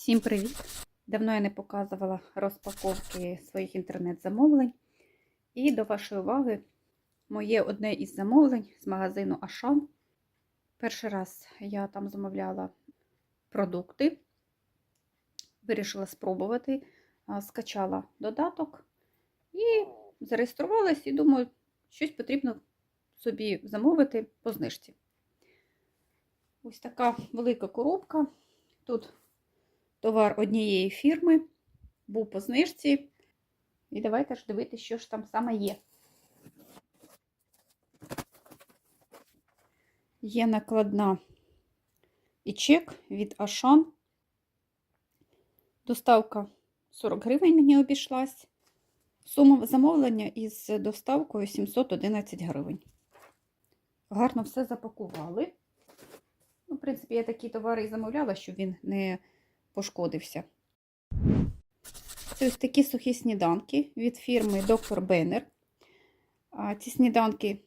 Всім привіт! Давно я не показувала розпаковки своїх інтернет-замовлень. І до вашої уваги моє одне із замовлень з магазину Ашан. Перший раз я там замовляла продукти, вирішила спробувати, скачала додаток і зареєструвалась, і думаю, щось потрібно собі замовити по знижці. Ось така велика коробка. Тут товар однієї фірми, був по знижці. І давайте ж дивитися, що ж там саме є. Є накладна і чек від Ашан. Доставка 40 гривень мені обійшлась. Сума замовлення із доставкою 711 гривень. Гарно все запакували. Ну, в принципі, я такі товари і замовляла, щоб він не пошкодився. Це ось такі сухі сніданки від фірми Доктор Беннер. Ці сніданки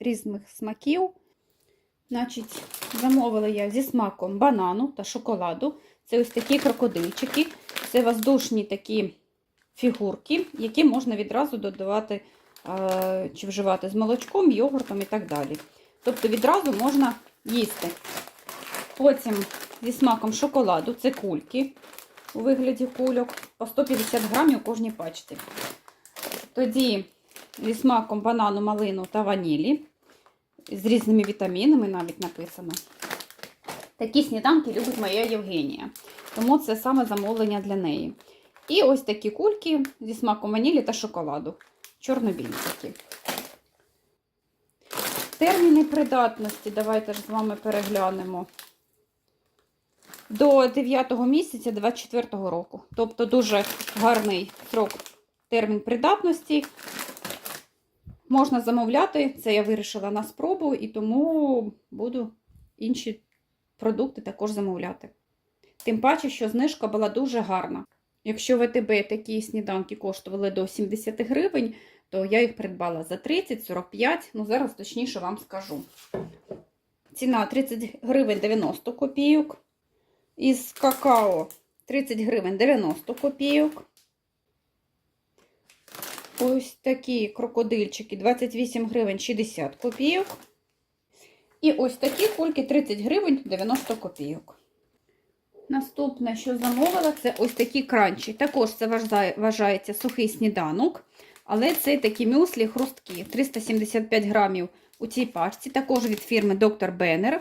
різних смаків. Значить, замовила я зі смаком банану та шоколаду. Це ось такі крокодильчики. Це воздушні такі фігурки, які можна відразу додавати чи вживати з молочком, йогуртом і так далі. Тобто відразу можна їсти. Потім зі смаком шоколаду це кульки у вигляді кульок по 150 грамів у кожній пачці. Тоді зі смаком банану, малину та ванілі. З різними вітамінами навіть написано. Такі сніданки любить моя Євгенія. Тому це саме замовлення для неї. І ось такі кульки зі смаком ванілі та шоколаду. Чорно-білі такі. Терміни придатності, давайте ж з вами переглянемо. До 9 місяця 24 року. Тобто дуже гарний срок термін придатності. Можна замовляти, це я вирішила на спробу, і тому буду інші продукти також замовляти. Тим паче, що знижка була дуже гарна. Якщо в ВТБ такі сніданки коштували до 70 гривень, то я їх придбала за 30-45, ну зараз точніше вам скажу. Ціна 30 гривень 90 копійок. Із какао 30 гривень 90 копійок. Ось такі крокодильчики 28 гривень 60 копійок. І ось такі кульки 30 гривень 90 копійок. Наступне, що замовила, це ось такі кранчі. Також це вважається сухий сніданок. Але це такі мюслі хрусткі. 375 грамів у цій пачці. Також від фірми Dr. Benner.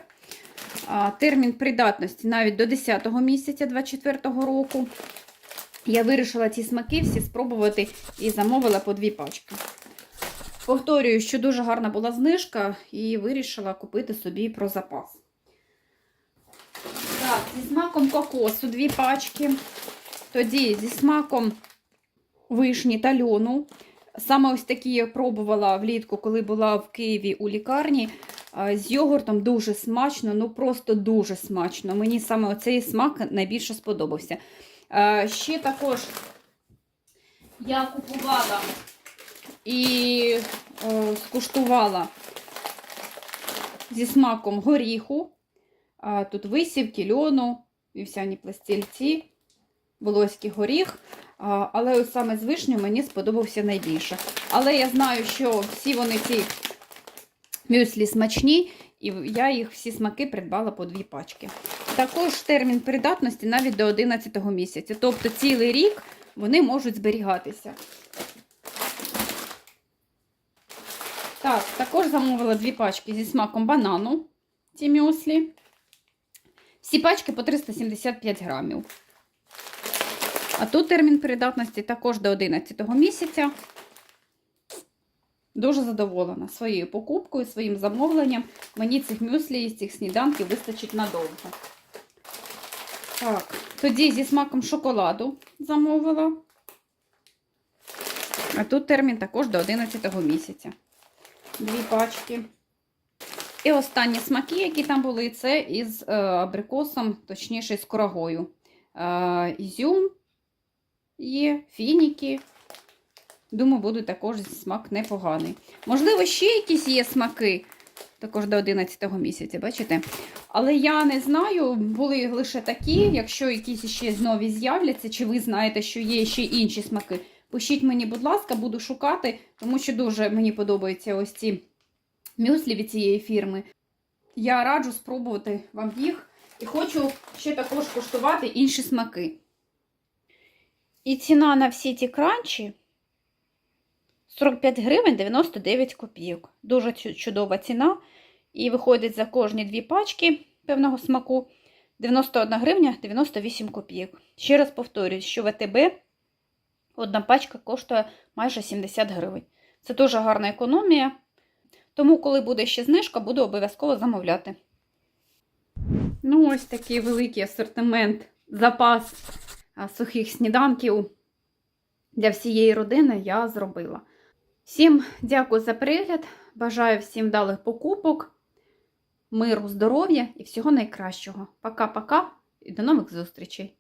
Термін придатності навіть до 10 місяця 2024 року. Я вирішила ці смаки всі спробувати і замовила по дві пачки. Повторюю, що дуже гарна була знижка, і вирішила купити собі про запас. Так, зі смаком кокосу дві пачки. Тоді зі смаком вишні та льону. Саме ось такі я пробувала влітку, коли була в Києві у лікарні. З йогуртом дуже смачно, ну просто дуже смачно. Мені саме оцей смак найбільше сподобався. Ще також я купувала і скуштувала зі смаком горіху. Тут висівки, льону, вівсяні пластильці, волоський горіх. Але саме з вишню мені сподобався найбільше. Але я знаю, що всі вони ці мюслі смачні, і я їх всі смаки придбала по дві пачки. Також термін придатності навіть до 11 місяця. Тобто цілий рік вони можуть зберігатися. Так, також замовила дві пачки зі смаком банану. Ці мюслі. Всі пачки по 375 грамів. А тут термін придатності також до 11 місяця. Дуже задоволена своєю покупкою, своїм замовленням. Мені цих мюслі і цих сніданків вистачить надовго. Так, тоді зі смаком шоколаду замовила. А тут термін також до 11 місяця. Дві пачки. І останні смаки, які там були, це із е, абрикосом, точніше, з корогою. Е, ізюм є, фініки. Думаю, буде також смак непоганий. Можливо, ще якісь є смаки, також до 11 місяця, бачите? Але я не знаю, були лише такі. Якщо якісь ще нові з'являться, чи ви знаєте, що є ще інші смаки, пишіть мені, будь ласка, буду шукати, тому що дуже мені подобаються ось ці мюслі від цієї фірми. Я раджу спробувати вам їх і хочу ще також куштувати інші смаки. І ціна на всі ті кранчі 45 гривень 99 копійок. Дуже чудова ціна. І виходить за кожні дві пачки певного смаку 91 гривня 98 копійок. Ще раз повторюю, що ВТБ одна пачка коштує майже 70 гривень. Це дуже гарна економія. Тому, коли буде ще знижка, буду обов'язково замовляти. Ну, ось такий великий асортимент, запас сухих сніданків для всієї родини я зробила. Всім дякую за перегляд. Бажаю всім вдалих покупок, миру, здоров'я і всього найкращого. Пока-пока і до нових зустрічей!